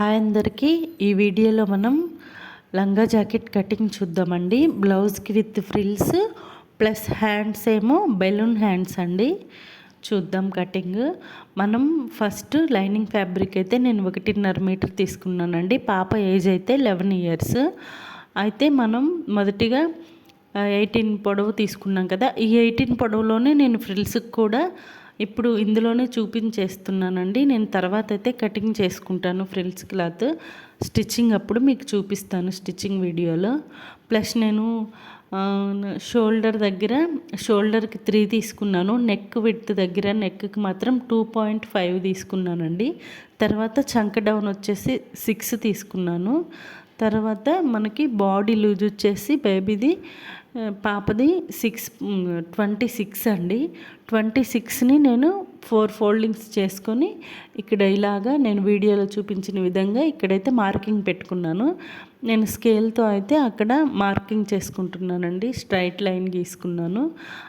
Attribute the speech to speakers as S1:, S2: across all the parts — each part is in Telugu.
S1: హాయ్ అందరికీ. ఈ వీడియోలో మనం లంగా జాకెట్ కటింగ్ చూద్దామండి. బ్లౌజ్కి విత్ ఫ్రిల్స్ ప్లస్ హ్యాండ్స్ ఏమో బెలూన్ హ్యాండ్స్ అండి. చూద్దాం కటింగ్. మనం ఫస్ట్ లైనింగ్ ఫ్యాబ్రిక్ అయితే నేను ఒకటిన్నర మీటర్ తీసుకున్నానండి. పాప ఏజ్ అయితే లెవెన్ ఇయర్స్. అయితే మనం మొదటిగా ఎయిటీన్ పొడవు తీసుకున్నాం కదా. ఈ ఎయిటీన్ పొడవులోనే నేను ఫ్రిల్స్కి కూడా ఇప్పుడు ఇందులోనే చూపించేస్తున్నానండి. నేను తర్వాత అయితే కటింగ్ చేసుకుంటాను ఫ్రిల్స్ క్లాత్. స్టిచ్చింగ్ అప్పుడు మీకు చూపిస్తాను స్టిచ్చింగ్ వీడియోలో. ప్లస్ నేను షోల్డర్ దగ్గర షోల్డర్కి త్రీ తీసుకున్నాను. నెక్ విడ్త్ దగ్గర నెక్కి మాత్రం టూ పాయింట్ ఫైవ్ తీసుకున్నానండి. తర్వాత చంక డౌన్ వచ్చేసి సిక్స్ తీసుకున్నాను. తర్వాత మనకి బాడీ లూజ్ వచ్చేసి బేబీది పాపది సిక్స్ ట్వంటీ సిక్స్ అండి. ట్వంటీ సిక్స్ని నేను ఫోర్ ఫోల్డింగ్స్ చేసుకొని ఇక్కడ ఇలాగా నేను వీడియోలో చూపించిన విధంగా ఇక్కడైతే మార్కింగ్ పెట్టుకున్నాను. నేను స్కేల్తో అయితే అక్కడ మార్కింగ్ చేసుకుంటున్నానండి స్ట్రైట్ లైన్ గీసుకున్నాను.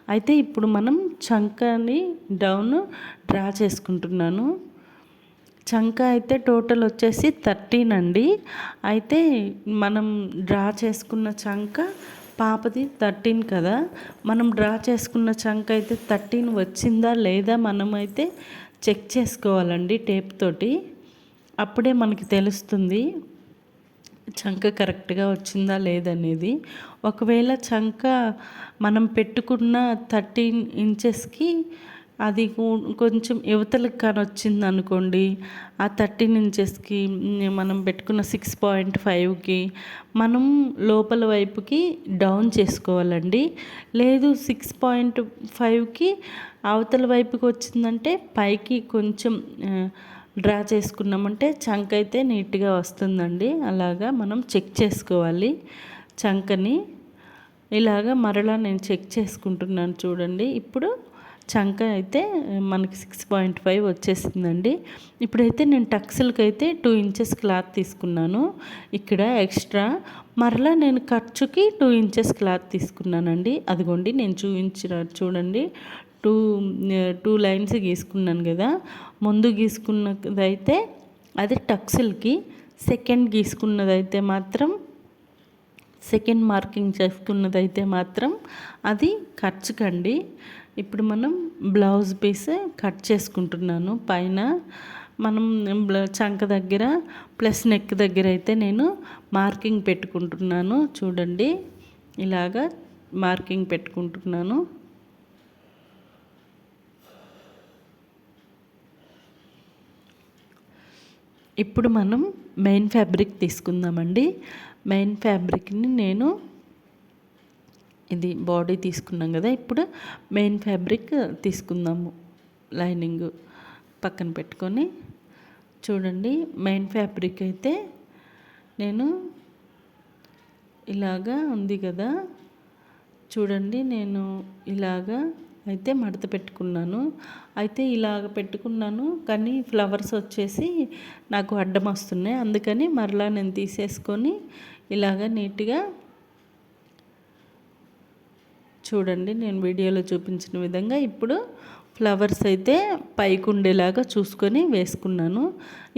S1: అయితే ఇప్పుడు మనం చంకని డౌన్ డ్రా చేసుకుంటున్నాను. చంక అయితే టోటల్ వచ్చేసి థర్టీన్ అండి. అయితే మనం డ్రా చేసుకున్న చంక పాపది థర్టీన్ కదా? మనం డ్రా చేసుకున్న చంక అయితే థర్టీన్ వచ్చిందా లేదా మనమైతే చెక్ చేసుకోవాలండి టేప్ తోటి. అప్పుడే మనకి తెలుస్తుంది చంక కరెక్ట్గా వచ్చిందా లేదనేది. ఒకవేళ చంక మనం పెట్టుకున్న థర్టీన్ ఇంచెస్కి అది కొంచెం యువతలకు కానీ వచ్చింది అనుకోండి ఆ థర్టీన్ ఇంచెస్కి మనం పెట్టుకున్న సిక్స్ పాయింట్ ఫైవ్కి మనం లోపల వైపుకి డౌన్ చేసుకోవాలండి. లేదు సిక్స్ పాయింట్ ఫైవ్కి అవతల వైపుకి వచ్చిందంటే పైకి కొంచెం డ్రా చేసుకున్నామంటే చంక అయితే నీట్గా వస్తుందండి. అలాగా మనం చెక్ చేసుకోవాలి చంకని. ఇలాగా మరలా నేను చెక్ చేసుకుంటున్నాను చూడండి. ఇప్పుడు చంక అయితే మనకి సిక్స్ పాయింట్ ఫైవ్ వచ్చేసిందండి. ఇప్పుడైతే నేను టక్స్లకి అయితే టూ ఇంచెస్ క్లాత్ తీసుకున్నాను. ఇక్కడ ఎక్స్ట్రా మరలా నేను ఖర్చుకి టూ ఇంచెస్ క్లాత్ తీసుకున్నానండి. అదిగోండి నేను చూపించిన చూడండి. టూ టూ లైన్స్ గీసుకున్నాను కదా. ముందు గీసుకున్నదైతే అది టక్స్లకి. సెకండ్ గీసుకున్నదైతే మాత్రం సెకండ్ మార్కింగ్ చేసుకున్నదైతే మాత్రం అది ఖర్చుకండి. ఇప్పుడు మనం బ్లౌజ్ పీస్ కట్ చేసుకుంటున్నాను. పైన మనం చంక దగ్గర ప్లస్ నెక్ దగ్గర అయితే నేను మార్కింగ్ పెట్టుకుంటున్నాను. చూడండి. ఇలాగా మార్కింగ్ పెట్టుకుంటున్నాను. ఇప్పుడు మనం మెయిన్ ఫ్యాబ్రిక్ తీసుకుందామండి. మెయిన్ ఫ్యాబ్రిక్ని నేను ఇది బాడీ తీసుకున్నాం కదా ఇప్పుడు మెయిన్ ఫ్యాబ్రిక్ తీసుకుందాము. లైనింగ్ పక్కన పెట్టుకొని చూడండి మెయిన్ ఫ్యాబ్రిక్ అయితే నేను ఇలాగా ఉంది కదా. చూడండి నేను ఇలాగా అయితే మడత పెట్టుకున్నాను. అయితే ఇలాగ పెట్టుకున్నాను కానీ ఫ్లవర్స్ వచ్చేసి నాకు అడ్డం వస్తున్నాయి. అందుకని మరలా నేను తీసేసుకొని ఇలాగ నీట్గా చూడండి నేను వీడియోలో చూపించిన విధంగా ఇప్పుడు ఫ్లవర్స్ అయితే పైకి ఉండేలాగా చూసుకొని వేసుకున్నాను.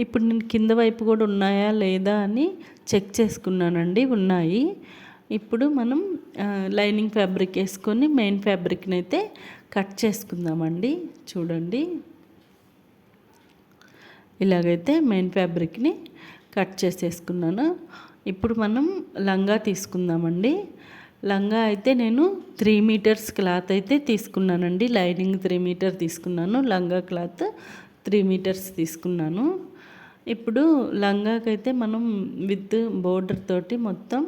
S1: ఇప్పుడు నేను కింద వైపు కూడా ఉన్నాయా లేదా అని చెక్ చేసుకున్నానండి ఉన్నాయి. ఇప్పుడు మనం లైనింగ్ ఫ్యాబ్రిక్ వేసుకొని మెయిన్ ఫ్యాబ్రిక్ని అయితే కట్ చేసుకుందామండి చూడండి. ఇలాగైతే మెయిన్ ఫ్యాబ్రిక్ని కట్ చేసేసుకున్నాను. ఇప్పుడు మనం లంగా తీసుకుందామండి. లంగా అయితే నేను త్రీ మీటర్స్ క్లాత్ అయితే తీసుకున్నానండి. లైనింగ్ త్రీ మీటర్ తీసుకున్నాను. లంగా క్లాత్ త్రీ మీటర్స్ తీసుకున్నాను. ఇప్పుడు లంగాకైతే మనం విత్ బోర్డర్ తోటి మొత్తం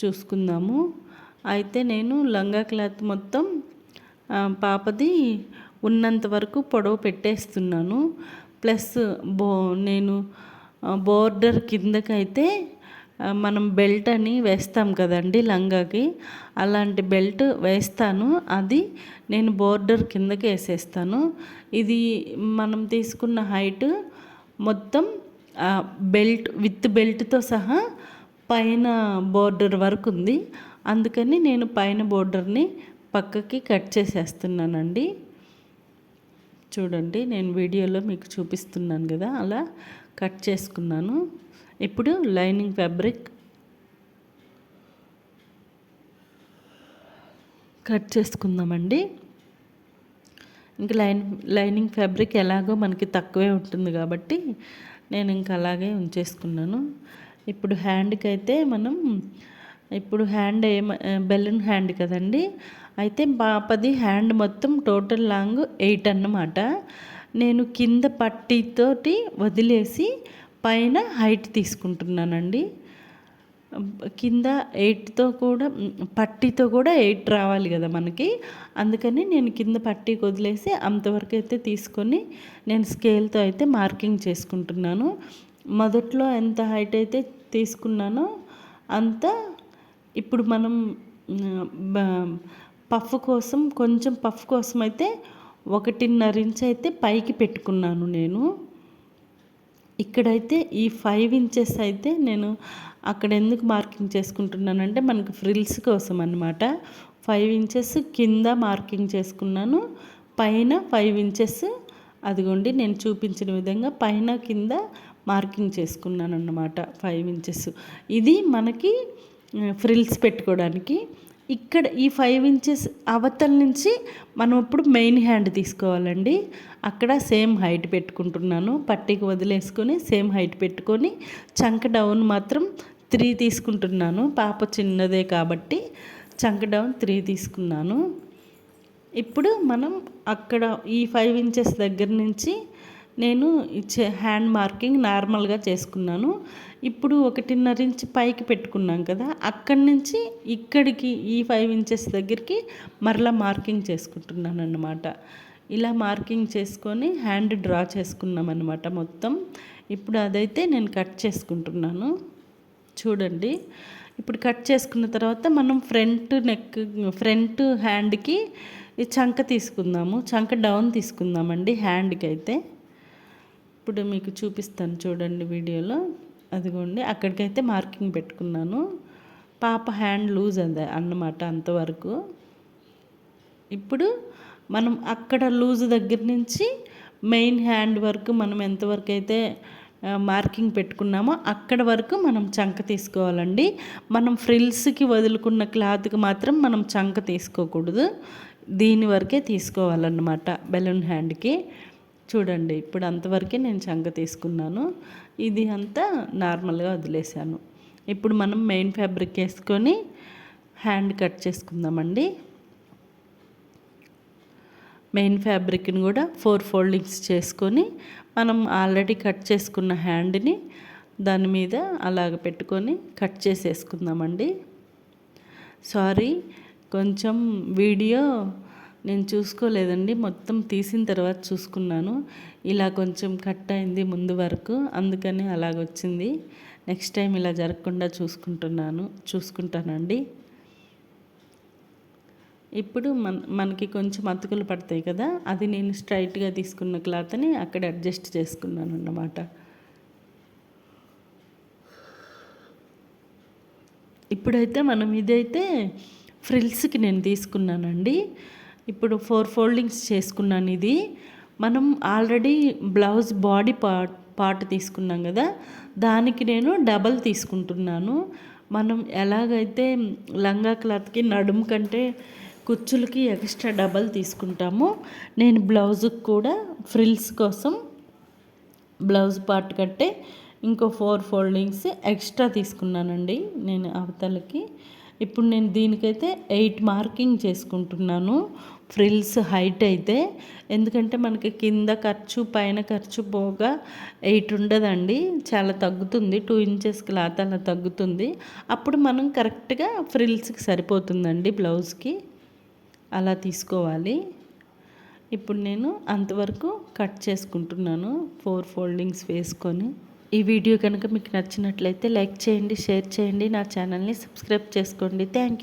S1: చూసుకుందాము. అయితే నేను లంగా క్లాత్ మొత్తం పాపది ఉన్నంత వరకు పొడవు పెట్టేస్తున్నాను. ప్లస్ బో నేను బోర్డర్ కిందకైతే మనం బెల్ట్ అని వేస్తాం కదండి లంగాకి. అలాంటి బెల్ట్ వేస్తాను. అది నేను బోర్డర్ కిందకి వేసేస్తాను. ఇది మనం తీసుకున్న హైట్ మొత్తం బెల్ట్ విత్ బెల్ట్తో సహా పైన బోర్డర్ వరకు ఉంది. అందుకని నేను పైన బోర్డర్ని పక్కకి కట్ చేసేస్తున్నానండి. చూడండి నేను వీడియోలో మీకు చూపిస్తున్నాను కదా అలా కట్ చేసుకున్నాను. ఇప్పుడు లైనింగ్ ఫ్యాబ్రిక్ కట్ చేసుకుందామండి. ఇంకా లైన్ లైనింగ్ ఫ్యాబ్రిక్ ఎలాగో మనకి తక్కువే ఉంటుంది కాబట్టి నేను ఇంకా అలాగే ఉంచేసుకున్నాను. ఇప్పుడు హ్యాండ్కి అయితే మనం ఇప్పుడు హ్యాండ్ ఏ బెలూన్ హ్యాండ్ కదండి. అయితే పాపది హ్యాండ్ మొత్తం టోటల్ లాంగ్ ఎయిట్ అన్నమాట. నేను కింద పట్టీతోటి వదిలేసి పైన హైట్ తీసుకుంటున్నానండి. కింద ఎయిట్తో కూడా పట్టీతో కూడా ఎయిట్ రావాలి కదా మనకి. అందుకని నేను కింద పట్టీ వదిలేసి అంతవరకు అయితే తీసుకొని నేను స్కేల్తో అయితే మార్కింగ్ చేసుకుంటున్నాను. మొదట్లో ఎంత హైట్ అయితే తీసుకున్నానో అంత ఇప్పుడు మనం పఫ్ కోసం కొంచెం పఫ్ కోసం అయితే ఒకటిన్నర ఇంచ్ అయితే పైకి పెట్టుకున్నాను నేను. ఇక్కడైతే ఈ ఫైవ్ ఇంచెస్ అయితే నేను అక్కడ ఎందుకు మార్కింగ్ చేసుకుంటున్నానంటే మనకు ఫ్రిల్స్ కోసం అనమాట ఫైవ్ ఇంచెస్ కింద మార్కింగ్ చేసుకున్నాను. పైన ఫైవ్ ఇంచెస్ అదిగోండి నేను చూపించిన విధంగా పైన కింద మార్కింగ్ చేసుకున్నాను అన్నమాట ఫైవ్ ఇంచెస్. ఇది మనకి ఫ్రిల్స్ పెట్టుకోవడానికి. ఇక్కడ ఈ ఫైవ్ ఇంచెస్ అవతల నుంచి మనం ఇప్పుడు మెయిన్ హ్యాండ్ తీసుకోవాలండి. అక్కడ సేమ్ హైట్ పెట్టుకుంటున్నాను. పట్టీకి వదిలేసుకొని సేమ్ హైట్ పెట్టుకొని చంక డౌన్ మాత్రం త్రీ తీసుకుంటున్నాను. పాప చిన్నదే కాబట్టి చంక డౌన్ త్రీ తీసుకున్నాను. ఇప్పుడు మనం అక్కడ ఈ ఫైవ్ ఇంచెస్ దగ్గర నుంచి నేను ఇచ్చే హ్యాండ్ మార్కింగ్ నార్మల్గా చేసుకున్నాను. ఇప్పుడు ఒకటిన్నర ఇంచ్ పైకి పెట్టుకున్నాం కదా అక్కడి నుంచి ఇక్కడికి ఈ ఫైవ్ ఇంచెస్ దగ్గరికి మరలా మార్కింగ్ చేసుకుంటున్నాను అన్నమాట ఇలా మార్కింగ్ చేసుకొని హ్యాండ్ డ్రా చేసుకున్నాం అనమాట మొత్తం. ఇప్పుడు అదైతే నేను కట్ చేసుకుంటున్నాను. చూడండి ఇప్పుడు కట్ చేసుకున్న తర్వాత మనం ఫ్రంట్ నెక్ ఫ్రంట్ హ్యాండ్కి చంక తీసుకుందాము. చంక డౌన్ తీసుకుందామండి హ్యాండ్కి అయితే. ఇప్పుడు మీకు చూపిస్తాను చూడండి వీడియోలో. అదిగోండి అక్కడికైతే మార్కింగ్ పెట్టుకున్నాను. పాప హ్యాండ్ లూజ్ అదే అన్నమాట అంతవరకు. ఇప్పుడు మనం అక్కడ లూజ్ దగ్గర నుంచి మెయిన్ హ్యాండ్ వరకు మనం ఎంతవరకు అయితే మార్కింగ్ పెట్టుకున్నామో అక్కడ వరకు మనం చంక తీసుకోవాలండి. మనం ఫ్రిల్స్కి వదులుకున్న క్లాత్కి మాత్రం మనం చంక తీసుకోకూడదు. దీని వరకే తీసుకోవాలన్నమాట బెలూన్ హ్యాండ్కి. చూడండి ఇప్పుడు అంతవరకే నేను చంక తీసుకున్నాను. ఇది అంతా నార్మల్గా వదిలేసాను ఇప్పుడు మనం మెయిన్ ఫ్యాబ్రిక్ వేసుకొని హ్యాండ్ కట్ చేసుకుందామండి. మెయిన్ ఫ్యాబ్రిక్ని కూడా ఫోర్ ఫోల్డింగ్స్ చేసుకొని మనం ఆల్రెడీ కట్ చేసుకున్న హ్యాండ్ని దాని మీద అలాగ పెట్టుకొని కట్ చేసేసుకుందామండి. సారీ కొంచెం వీడియో నేను చూసుకోలేదండి. మొత్తం తీసిన తర్వాత చూసుకున్నాను. ఇలా కొంచెం కట్ అయింది ముందు వరకు. అందుకని అలాగొచ్చింది. నెక్స్ట్ టైం ఇలా జరగకుండా చూసుకుంటున్నాను. చూసుకుంటానండి. ఇప్పుడు మన మనకి కొంచెం అతుకులు పడతాయి కదా? అది నేను స్ట్రైట్గా తీసుకున్న క్లాత్ని అక్కడ అడ్జస్ట్ చేసుకున్నాను అన్నమాట. ఇప్పుడైతే మనం ఇదైతే ఫ్రిల్స్కి నేను తీసుకున్నానండి. ఇప్పుడు ఫోర్ ఫోల్డింగ్స్ చేసుకున్నాను ఇది. మనం already blouse body part part తీసుకున్నాం కదా దానికి నేను డబల్ తీసుకుంటున్నాను. మనం ఎలాగైతే లంగా క్లాత్కి నడుము కంటే కుచ్చులకి ఎక్స్ట్రా డబల్ తీసుకుంటాము నేను బ్లౌజ్కి కూడా ఫ్రిల్స్ కోసం బ్లౌజ్ పార్ట్ కంటే ఇంకో ఫోర్ ఫోల్డింగ్స్ ఎక్స్ట్రా తీసుకున్నానండి నేను అవతలకి. ఇప్పుడు నేను దీనికైతే ఎయిట్ మార్కింగ్ చేసుకుంటున్నాను. ఫ్రిల్స్ హైట్ అయితే ఎందుకంటే మనకి కింద ఖర్చు పైన ఖర్చు పోగా ఎయిట్ ఉండదండి. చాలా తగ్గుతుంది. టూ ఇంచెస్ క్లాత్ అలా తగ్గుతుంది. అప్పుడు మనం కరెక్ట్గా ఫ్రిల్స్కి సరిపోతుందండి బ్లౌజ్కి. అలా తీసుకోవాలి. ఇప్పుడు నేను అంతవరకు కట్ చేసుకుంటున్నాను. ఫోర్ ఫోల్డింగ్స్ వేసుకొని. ఈ వీడియో కనుక మీకు నచ్చినట్లయితే లైక్ చేయండి షేర్ చేయండి. నా ఛానల్ని సబ్స్క్రైబ్ చేసుకోండి. Thank you